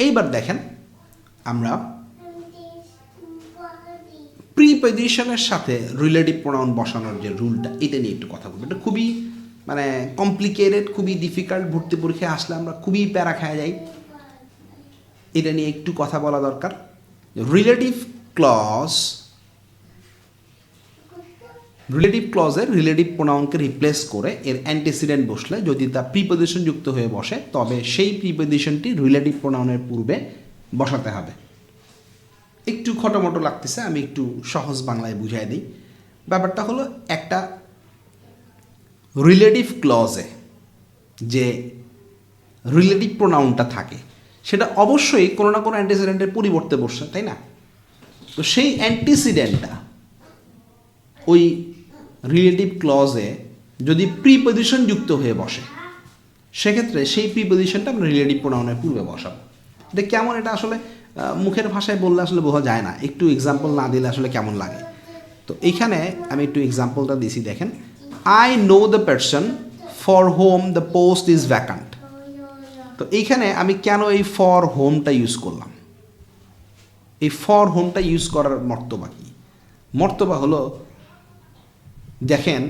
এইবার দেখেন আমরা প্রিপজিশনের সাথে রিলেটিভ প্রোনাউন বসানোর যে রুলটা এটা নিয়ে একটু কথা বলব। এটা খুবই মানে কমপ্লিকেটেড খুবই ডিফিকাল্ট ভর্তি পরীক্ষায় আসলে আমরা খুবই প্যারা খায় যাই। এটা নিয়ে একটু কথা বলা দরকার। রিলেটিভ ক্লজ রিলেটিভ ক্লজের রিলেটিভ প্রোনাউনকে রিপ্লেস করে এর অ্যান্টিসিডেন্ট বসলে যদি তা প্রিপজিশন যুক্ত হয়ে বসে, তবে সেই প্রিপজিশনটি রিলেটিভ প্রোনাউনের পূর্বে বসাতে হবে। একটু খটোমটো লাগতেছে, আমি একটু সহজ বাংলায় বুঝাই দিই। ব্যাপারটা হলো একটা রিলেটিভ ক্লজে যে রিলেটিভ প্রোনাউনটা থাকে, সেটা অবশ্যই কোনো না কোনো অ্যান্টিসিডেন্টের পরিবর্তে বসছে, তাই না? তো সেই অ্যান্টিসিডেন্টটা ওই রিলেটিভ ক্লজে যদি প্রিপজিশন যুক্ত হয়ে বসে, সেক্ষেত্রে সেই প্রিপজিশনটা আমরা রিলেটিভ প্রোনাউনের পূর্বে বসাবো। এটা কেমন এটা আসলে মুখের ভাষায় বললে আসলে বোঝা যায় না। একটু এক্সাম্পল না দিলে আসলে কেমন লাগে? তো এইখানে আমি একটু এক্সাম্পলটা দিছি, দেখেন। I know the person for whom the post is vacant তো এইখানে আমি কেন এই ফর হোমটা ইউজ করলাম? এই ফর হোমটা ইউজ করার মর্তবা কি? মর্তবা হলো দেখেন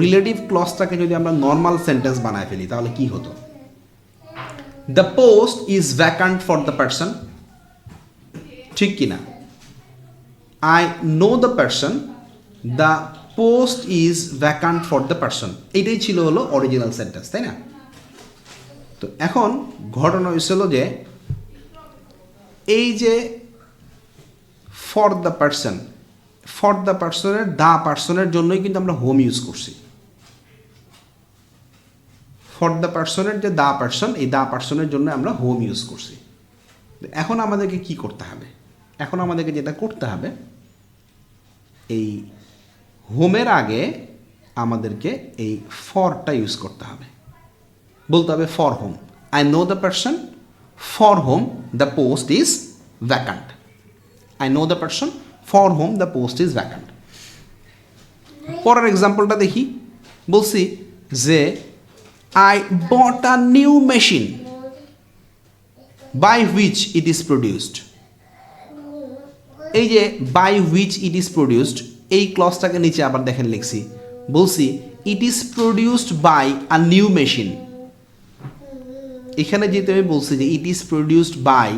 রিলেটিভ ক্লসটাকে যদি আমরা নর্মাল সেন্টেন্স বানায় ফেলি, তাহলে কি হতো? The post is vacant for the person ঠিক কি না I know the person the post is vacant for the person এইটাই ছিল হলো অরিজিনাল সেন্টেন্স তাই না? তো এখন ঘটনা হয়েছিল যে, এই যে for the person for the পার্সনের দা পার্সনের জন্যই কিন্তু আমরা হোম ইউজ করছি। ফর দ্য পার্সনের যে দা পার্সন এই দা পার্সনের জন্য আমরা হোম ইউজ করছি। এখন আমাদেরকে কি করতে হবে? এখন আমাদেরকে যেটা করতে হবে, এই হোমের আগে আমাদেরকে এই ফরটা ইউজ করতে হবে। বলতে হবে for whom I know the person for whom the post is vacant I know the person for whom the post is vacant পরের এক্সাম্পলটা দেখি। বলছি যে I bought a new machine by which it is produced এই যে by which it is produced এই ক্লসটাকে নিচে আবার দেখেন লিখছি। বলছি it is produced by a new machine এখানে যেহেতু আমি বলছি যে it is produced by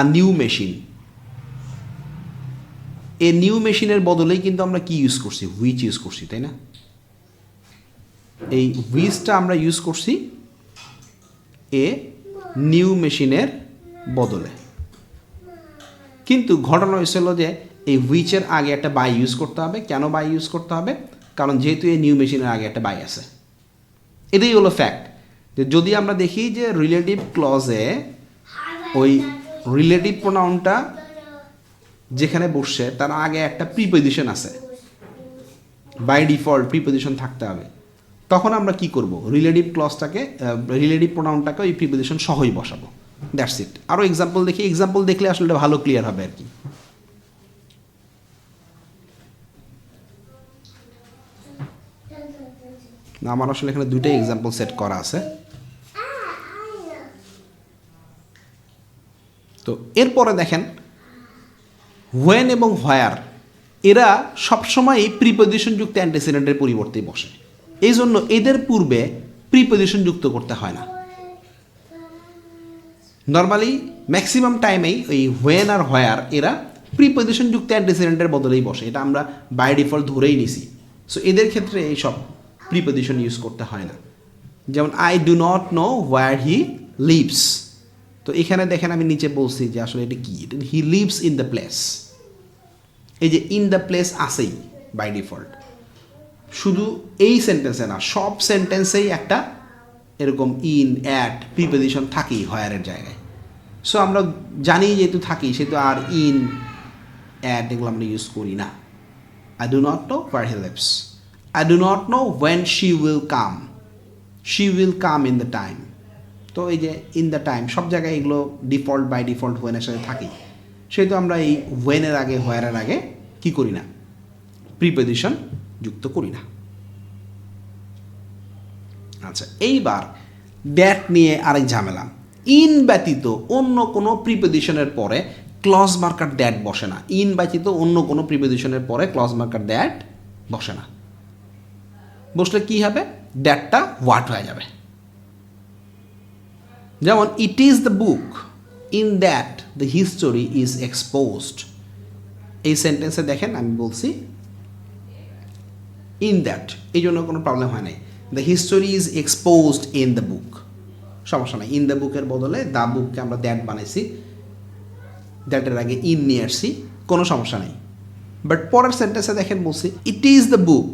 a new machine a new মেশিনের বদলেই কিন্তু আমরা কি ইউজ করছি? হুইচ ইউজ করছি, তাই না? এই হুইচটা আমরা ইউজ করছি এ নিউ মেশিনের বদলে। কিন্তু ঘটনা হয়েছিল যে এই হুইচের আগে একটা বাই ইউজ করতে হবে। কেন বাই ইউজ করতে হবে? কারণ যেহেতু এই নিউ মেশিনের আগে একটা বাই আছে। এটাই হলো ফ্যাক্ট যে যদি আমরা দেখি যে রিলেটিভ ক্লজে ওই রিলেটিভ প্রোনাউনটা যেখানে বসছে তার আগে একটা প্রিপজিশন আছে। বাই ডিফল্ট প্রিপজিশন থাকতে হবে। তখন আমরা কি করব? রিলেটিভ ক্লজটাকে রিলেটিভ প্রোনাউনটাকে ওই প্রিপজিশন সহই বসাবো। দ্যাটস ইট আরও এক্সাম্পল দেখি। এক্সাম্পল দেখলে আসলে ভালো ক্লিয়ার হবে আর কি। না, আমার আসলে এখানে দুইটাই এক্সাম্পল সেট করা আছে। তো এরপরে দেখেন হোয়েন এবং হোয়ার এরা সবসময় প্রিপজিশন যুক্ত অ্যান্টিসিডেন্টের পরিবর্তে বসে। এই জন্য এদের পূর্বে প্রিপজিশন যুক্ত করতে হয় না। নর্মালি ম্যাক্সিমাম টাইমেই ওই হোয়েন আর হোয়ার এরা প্রিপজিশন যুক্ত অ্যান্টিসিডেন্টের বদলেই বসে। এটা আমরা বাই ডিফল্ট ধরেই নিছি। সো এদের ক্ষেত্রে এইসব প্রিপজিশন ইউজ করতে হয় না। যেমন I do not know where he lives তো এখানে দেখেন আমি নিচে বলছি যে আসলে এটা কি? He lives in the place. এই যে ইন দ্য প্লেস আসেই বাই ডিফল্ট। শুধু এই সেন্টেন্সে না, সব সেন্টেন্সেই একটা এরকম ইন, অ্যাট, প্রিপজিশন থাকেই হয়ারের জায়গায়। সো আমরা জানি যেহেতু থাকি, সেহেতু আর ইন, অ্যাট এগুলো আমরা ইউজ করি না। I do not know where he lives I do not know when she will come she will come in the time তো এই যে ইন দ্য টাইম সব জায়গায় এগুলো ডিফল্ট বাই ডিফল্ট ওয়েনের সাথে থাকেই। সেহেতু আমরা এই ওয়েনের আগে হোয়ারের আগে কি করি না? প্রিপজিশন যুক্ত করি না। আচ্ছা এইবার দ্যাট নিয়ে আরেক ঝামেলা। ইন ব্যতীত অন্য কোনো প্রিপোজিশনের পরে ক্লজ মার্কার দ্যাট বসে না। ইন ব্যতীত অন্য কোনো প্রিপোজিশনের পরে ক্লজ মার্কার দ্যাট বসে না। বসলে কি হবে? দ্যাটটা হোয়াট হয়ে যাবে। যেমন it is the book in that the history is exposed এই সেন্টেন্সে দেখেন, আমি বলছি ইন দ্যাট এই জন্য কোনো প্রবলেম হয় নাই। The history is exposed in the book সমস্যা নাই। ইন দ্য বুকের বদলে দ্য বুককে আমরা দ্যাট বানাইছি। দ্যাটের আগে ইন নিয়ে আসছি। কোনো সমস্যা নেই। বাট পরের সেন্টেন্সে দেখেন, বলছি it is the book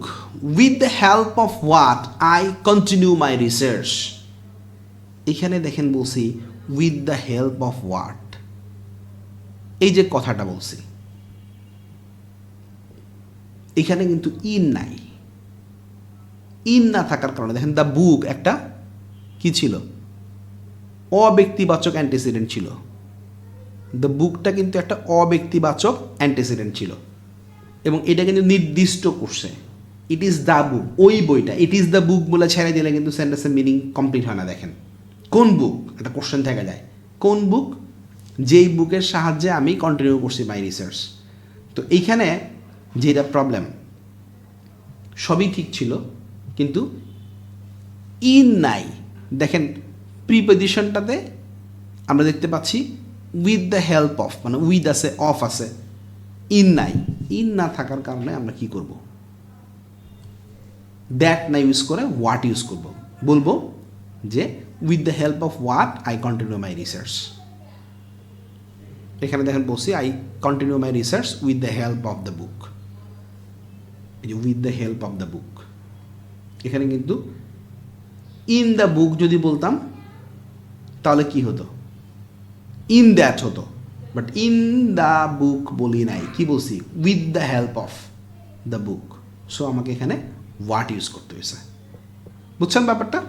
with the help of what I continue my research এখানে দেখেন বলছি with the help of what এই যে কথাটা বলছি। এখানে কিন্তু ইন নাই। ইন না থাকার কারণে দেখেন দ্য বুক একটা কি ছিল? অব্যক্তিবাচক অ্যান্টিসিডেন্ট ছিল। দ্য বুকটা কিন্তু একটা অব্যক্তিবাচক অ্যান্টিসিডেন্ট ছিল। এবং এটা কিন্তু নির্দিষ্ট করছে। ইট ইজ দ্য বুক ওই বইটা। ইট ইজ দ্য বুক বলে ছেড়ে দিলে কিন্তু সেন্টেন্সের মিনিং কমপ্লিট হয় না, দেখেন। কোন বুক একটা কোশ্চেন থেকে যায়। কোন বুক যেই বুকের সাহায্যে আমি কন্টিনিউ করছি মাই রিসার্চ তো এইখানে যেটা প্রবলেম সবই ঠিক ছিল, কিন্তু ইন নাই। দেখেন প্রিপোজিশনটাতে আমরা দেখতে পাচ্ছি উইথ দ্য হেল্প অফ মানে উইথ আছে অফ আছে। ইন নাই। ইন না থাকার কারণে আমরা কি করব? দ্যাট না ইউজ করে হোয়াট ইউজ করব? বলব যে with the help of what I continue my research এখানে দেখেন বলছি I continue my research with the help of the book এই যে with the help of the book এখানে কিন্তু ইন দ্য বুক যদি বলতাম, তাহলে কি হতো? ইন দ্যাট হতো। বাট ইন দ্য বুক বলি নাই। কি বলছি? With the help of the book so আমাকে এখানে হোয়াট ইউজ করতে হয়েছে। বুঝছেন ব্যাপারটা?